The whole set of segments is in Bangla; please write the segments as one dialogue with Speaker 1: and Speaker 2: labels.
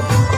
Speaker 1: Thank you.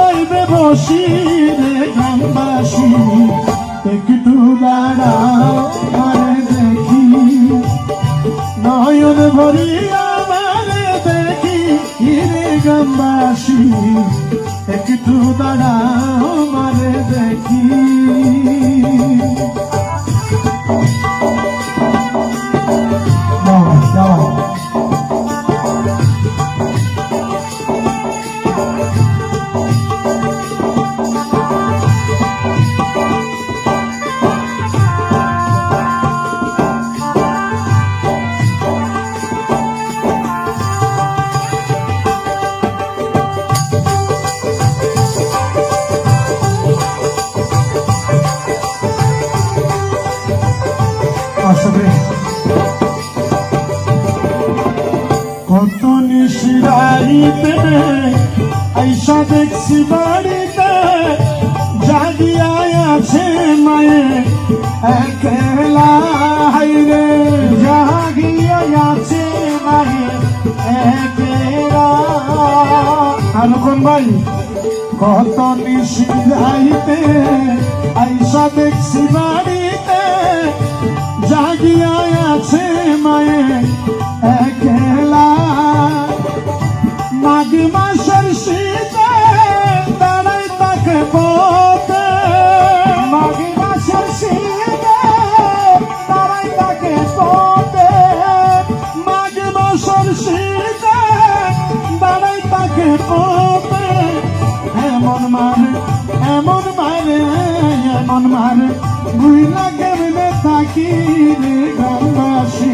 Speaker 1: বসি রে গ্রামবাসী, একটু দাঁড়াও আরে দেখি। নয়ন ভরিয়া মারে দেখি, হিরে গ্রামবাসী, একটু দাঁড়াও মারে দেখি। নিশিরাইতে আইসা দেখছি বাড়িতে, জাগিয়া আছে মায়ে। একলা হাইরে জাগিয়া আছে মায়ে, একলা। আনুকন ভাই, কত নিশিরাইতে আইসা মাসের শীতে দাঁড়াই তাকে পথে এমন এমন মারে এমন মারে। বুইলা কেমনে থাকি রে গ্রামবাসী?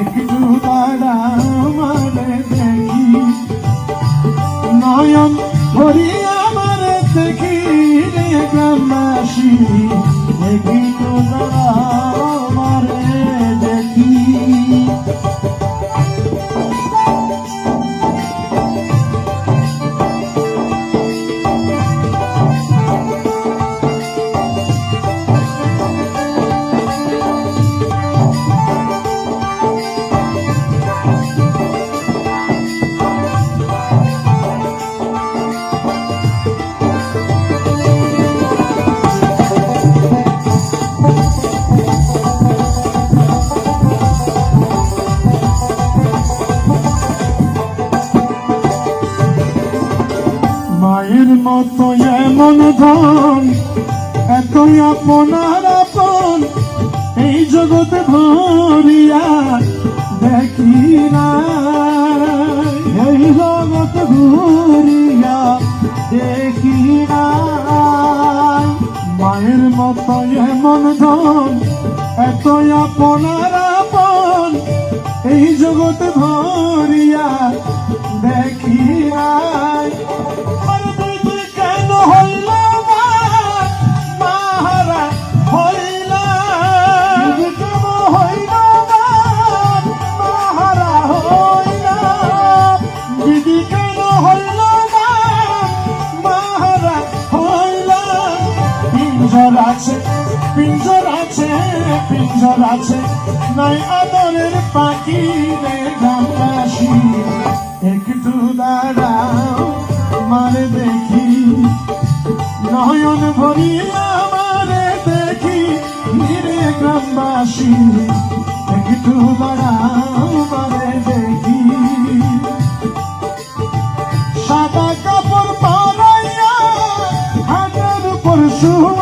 Speaker 1: একটু দেখি। নয়ন ভরিয়া মারে দেখি রে গ্রামবাসী। একটু দাঁড়াও। মায়ের মতো এমন ধন, এতই আপনার আপন, এই জগতে ভরিয়া দেখি না এই জগতে ঘুরিয়া দেখি না মায়ের মতো এমন ধন, এতই আপনার আপন, এই জগতে ভরিয়া দেখি নাই। পিঞ্জর আছে পিঞ্জর আছে। নাই আদরের পাখি রে গ্রামবাসী একটু দাঁড়াও মারে দেখি। নয়ন ভরিয়া মারে দেখি রে গ্রামবাসী। একটু দাঁড়াও মারে দেখি। সাদা কাপড় পরাইয়া হাতের উপর শুয়া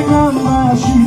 Speaker 1: গ্রামবাসী